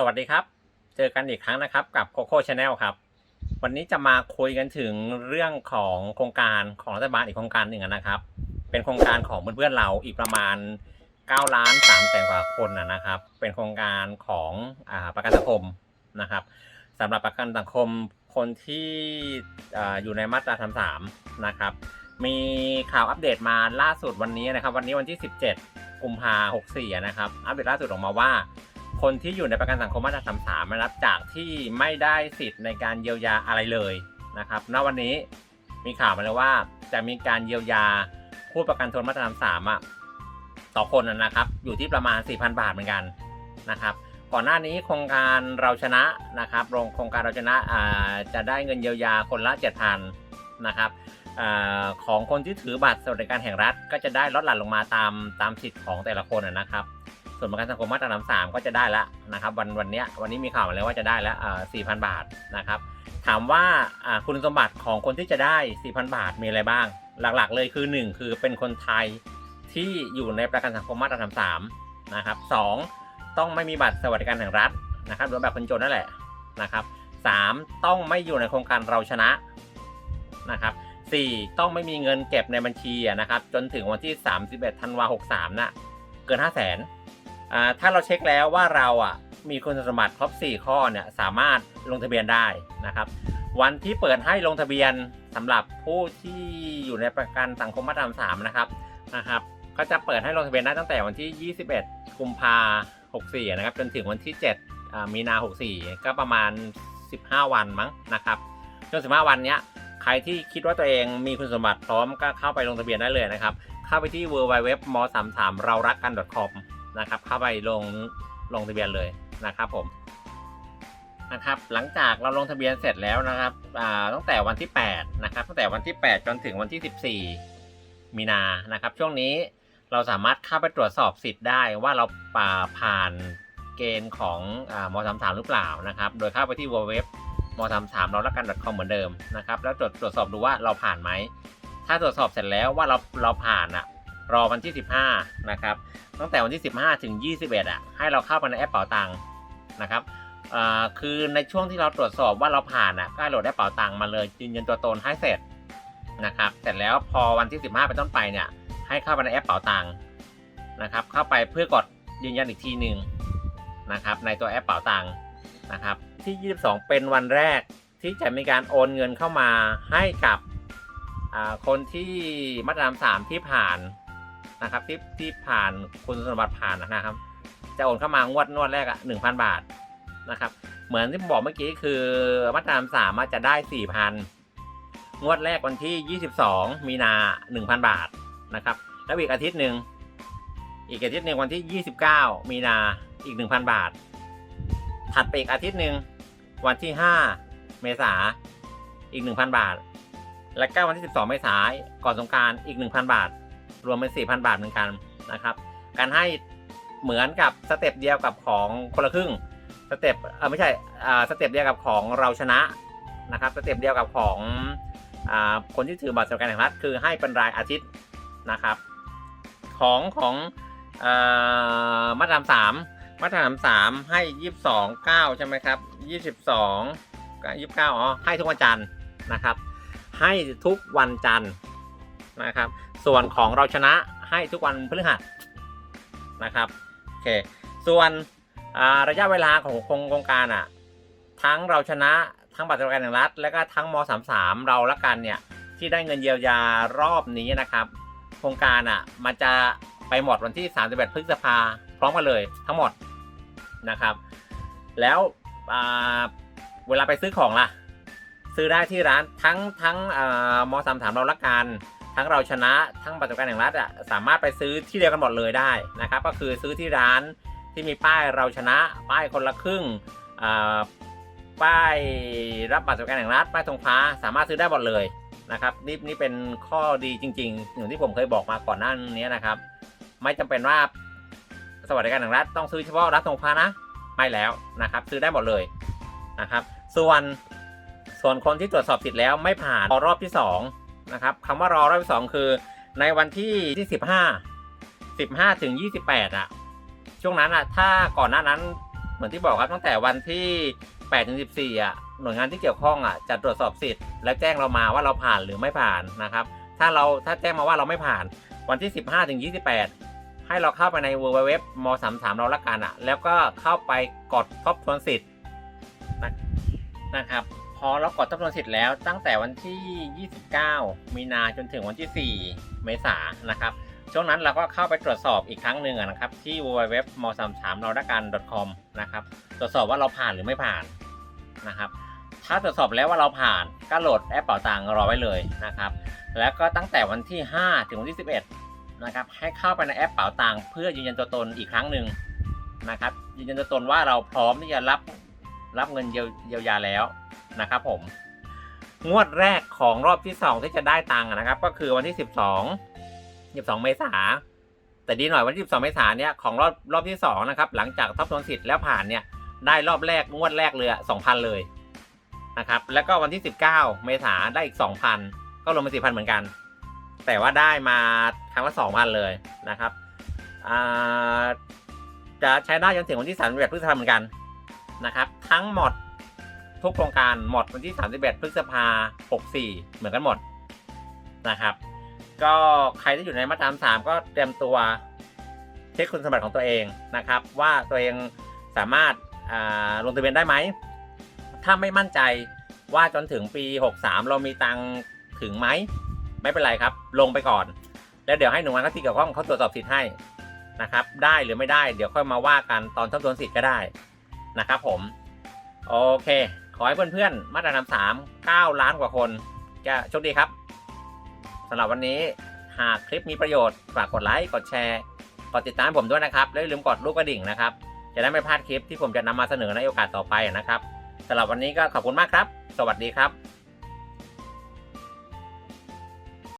สวัสดีครับ เจอกันอีกครั้งนะครับกับ Coco Channel ครับ วันนี้จะมาคุยกันถึงเรื่องของโครงการของรัฐบาลอีกโครงการหนึ่งนะครับ เป็นโครงการของเพื่อนๆเราอีกประมาณ9ล้าน3แสนกว่าคนนะครับ เป็นโครงการของอประกันสังคมนะครับสำหรับประกันสังคมคนที่อาอยู่ในมาตราทำสามนะครับ มีข่าวอัปเดตมาล่าสุดวันนี้นะครับ วันนี้วันที่ 17กุมภาหกสี่นะครับ อัปเดตล่าสุดออกมาว่า คนที่อยู่ในประกันสังคมมาตราสามสามนะครับจากที่ไม่ได้สิทธิ์ในการเยียวยาอะไรเลยนะครับณวันนี้มีข่าวมาเลยว่าจะมีการเยียวยาผู้ประกันตนมาตราสามสามอะต่อคนนะครับ อยู่ที่ประมาณ 4,000 บาทเหมือนกันนะครับ ก่อนหน้านี้โครงการเราชนะนะครับโครงการเราชนะจะได้เงินเยียวยาคนละ 7,000นะครับอของคนที่ถือบัตรสวัสดิการแห่งรัฐ ก็จะได้ลดหลั่นลงมาตามตามสิทธิ์ของแต่ละคนนะครับ ส่วนประกันสังคมมาตราสามก็จะได้แล้วนะครับวันวันนี้วันนี้มีข่าวมาแล้วว่าจะได้แล้วสี่พันบาทนะครับถามว่าคุณสมบัติของคนที่จะได้ 4,000 บาทมีอะไรบ้าง หลักๆ เลยคือ 1 คือเป็นคนไทยที่อยู่ในประกันสังคมมาตราสามนะครับสองต้องไม่มีบัตรสวัสดิการแห่งรัฐนะครับหรือแบบคนจนนั่นแหละนะครับสามต้องไม่อยู่ในโครงการเราชนะนะครับสี่ต้องไม่มีเงินเก็บในบัญชีนะครับจนถึงวันที่ 31ธันวาหกสามน่ะเกิน 5 0 0 0 0น ถ้าเราเช็คแล้วว่าเราอะมีคุณสมบัติครบ 4 ข้อเนี่ยสามารถลงทะเบียนได้นะครับ วันที่เปิดให้ลงทะเบียนสำหรับผู้ที่อยู่ในประกันสังคมมาตราสามนะครับนะครับ ก็จะเปิดให้ลงทะเบียนได้ตั้งแต่วันที่ 21 กุมภา64 นะครับ จนถึงวันที่ 7 มีนา 64 ก็ประมาณ 15 วันมั้งนะครับจน15 วันเนี้ยใครที่คิดว่าตัวเองมีคุณสมบัติพร้อมก็เข้าไปลงทะเบียนได้เลยนะครับ เข้าไปที่ w w w m 3 3เรารักกัน .com นะครับ เข้าไปลงลงทะเบียนเลยนะครับผมนะครับ หลังจากเราลงทะเบียนเสร็จแล้วนะครับตั้งแต่วันที่8นะครับตั้งแต่วันที่ 8 จนถึงวันที่ 14 มีนานะครับ ช่วงนี้เราสามารถเข้าไปตรวจสอบสิทธิ์ได้ว่าเราาผ่านเกณฑ์ของอมสามสามหรือเปล่านะครับ โดยเข้าไปที่เว็บมสามสามเราละกัน .com เหมือนเดิมนะครับ แล้วตรวจตรวจสอบดูว่าเราผ่านไหม ถ้าตรวจสอบเสร็จแล้วว่าเราเราผ่านอะ รอวันที่ 15 นะครับ ตั้งแต่วันที่ 15 ถึง 21 อะ ให้เราเข้าไปในแอปเป๋าตังค์นะครับคือในช่วงที่เราตรวจสอบว่าเราผ่านอะก็โหลดแอปเป๋าตังค์มาเลยยืนยันตัวตนให้เสร็จนะครับเสร็จแล้วพอวันที่ 15 เป็นต้นไปเนี่ยให้เข้าไปในแอปเป๋าตังค์นะครับ เข้าไปเพื่อกดยืนยันอีกทีหนึ่งนะครับ ในตัวแอปเป๋าตังค์นะครับ ที่ 22 เป็นวันแรกที่จะมีการโอนเงินเข้ามาให้กับคนที่มาตราสามที่ผ่าน นะครับที่ที่ผ่านคุณสมบัติผ่านนะครับ จะโอนเข้ามางวดงวดแรกอะหนึ่งพันบาทนะครับ เหมือนที่ผมบอกเมื่อกี้คือมาตราสามารถจะได้สี่พันงวดแรกวันที่ยี่สิบสองมีนาหนึ่งพันบาทนะครับ แล้วอีกอาทิตย์หนึ่งอีกอาทิตย์หนึ่งวันที่ยี่สิบเก้ามีนาอีกหนึ่งพันบาท ถัดไปอีกอาทิตย์หนึ่งวันที่ห้าเมษาอีกหนึ่งพันบาท และก็วันที่ 12 เมษายนก่อนสงการอีก 1,000 บาท รวมเป็น 4,000 บาทเหมือนกันนะครับ การให้เหมือนกับสเต็ปเดียวกับของคนละครึ่งสเต็ปเออไม่ใช่สเต็ปเดียวกับของเราชนะนะครับสเต็ปเดียวกับของอคนที่ถือบัตรสวัสดิการแห่งรัฐคือให้เป็นรายอาทิตย์นะครับ ของของอมาตราสามมาตราสามให้ยี่สิบสองเก้าใช่ไหมครับยี่สิบสองยี่สิบเก้าอ๋อให้ทุกวันจันทร์นะครับ ให้ทุกวันจันทร์นะครับ ส่วนของเราชนะให้ทุกวันพฤหัสนะครับโอเคส่วนระยะเวลาของโครงงการอะทั้งเราชนะทั้งบัตรสวัสดิการแห่งรัฐ และก็ทั้งม .33 เราละกันเนี่ยที่ได้เงินเยียวยารอบนี้นะครับ โครงการอะมันจะไปหมดวันที่ 31 พฤษภาพร้อมกันเลยทั้งหมดนะครับ แล้วเวลาไปซื้อของล่ะ ซื้อได้ที่ร้านทั้งทั้งมสามถามเราละกัน ทั้งเราชนะทั้งบัตรสวัสดิการแห่งรัฐอะสามารถไปซื้อที่เดียวกันหมดเลยได้นะครับ ก็คือซื้อที่ร้านที่มีป้ายเราชนะป้ายคนละครึ่งป้ายรับบัตรสวัสดิการแห่งรัฐป้ายธงฟ้าสามารถซื้อได้หมดเลยนะครับนี่นี่เป็นข้อดีจริงๆอย่างที่ผมเคยบอกมาก่อนหน้านี้นะครับ ไม่จำเป็นว่าสวัสดิการแห่งรัฐต้องซื้อเฉพาะรัฐธงฟ้านะไม่แล้วนะครับ ซื้อได้หมดเลยนะครับ ส่วนส่วนคนที่ตรวจสอบสิทธิ์แล้วไม่ผ่านรอรอบที่ 2 นะครับคำว่ารอรอบที่2คือ ในวันที่ที่15 15ถึง28อะ ช่วงนั้นอะ ถ้าก่อนหน้านั้นเหมือนที่บอกครับตั้งแต่วันที่8ถึง14อะหน่วยงานที่เกี่ยวข้องอะจะตรวจสอบสิทธิ์แล้วแจ้งเรามาว่าเราผ่านหรือไม่ผ่านนะครับ ถ้าเราถ้าแจ้งมาว่าเราไม่ผ่านวันที่ 15ถึง28 ให้เราเข้าไปใน www ม33เราละกันอะ แล้วก็เข้าไปกดทบทวนสิทธิ์นะครับ พอเรากดทบทวนสิทธิ์แล้วตั้งแต่วันที่ 29 มีนาจนถึงวันที่ 4 เมษายนนะครับ ช่วงนั้นเราก็เข้าไปตรวจสอบอีกครั้งหนึ่งนะครับ ที่ www m 3 3เราละกัน .com นะครับ ตรวจสอบว่าเราผ่านหรือไม่ผ่านนะครับ ถ้าตรวจสอบแล้วว่าเราผ่านก็โหลดแอปเป่าตังค์รอไว้เลยนะครับ แล้วก็ตั้งแต่วันที่ 5 ถึงวันที่ 11 นะครับ ให้เข้าไปในแอปเป๋าตังค์เพื่อยืนยันตัวตนอีกครั้งหนึ่งนะครับ ยืนยันตัวตนว่าเราพร้อมที่จะรับรับเงินเยียวยาแล้ว นะครับผม งวดแรกของรอบที่2ที่จะได้ตังค์นะครับ ก็คือวันที่12 12เมษาแต่ดีหน่อยวันที่12เมษาเนี่ยของรอบรอบที่2นะครับ หลังจากทบทวนสิทธิ์แล้วผ่านเนี่ยได้รอบแรกงวดแรกเลยอะ2,000เลยนะครับ แล้วก็วันที่19เมษาได้อีก2,000ก็รวมเป็น4,000เหมือนกัน แต่ว่าได้มาครั้งละ2,000เลยนะครับจะใช้ได้จนถึงวันที่31พฤษภาคมเหมือนกันนะครับ ทั้งหมด ทุกโครงการหมดวันที่ 31 พฤษภา64 เหมือนกันหมดนะครับ ก็ใครที่อยู่ในมาตราสามก็เตรียมตัวเช็คคุณสมบัติของตัวเองนะครับ ว่าตัวเองสามารถลงทะเบียนได้ไหม ถ้าไม่มั่นใจว่าจนถึงปี 63 เรามีตังถึงไหม ไม่เป็นไรครับ ลงไปก่อน แล้วเดี๋ยวให้หน่วยงานที่เกี่ยวข้องเขาตรวจสอบสิทธิ์ให้นะครับ ได้หรือไม่ได้ เดี๋ยวค่อยมาว่ากันตอนทบทวนสิทธิ์ก็ได้นะครับผม โอเค ขอให้เพื่อนๆ มาตรานสามเก้าล้านกว่าคน จะโชคดีครับสำหรับวันนี้หากคลิปมีประโยชน์ ฝากกดไลค์ กดแชร์ กดติดตามผมด้วยนะครับ และอย่าลืมกดรูปกระดิ่งนะครับ จะได้ไม่พลาดคลิปที่ผมจะนำมาเสนอในโอกาสต่อไปนะครับสำหรับวันนี้ก็ขอบคุณมากครับ สวัสดีครับ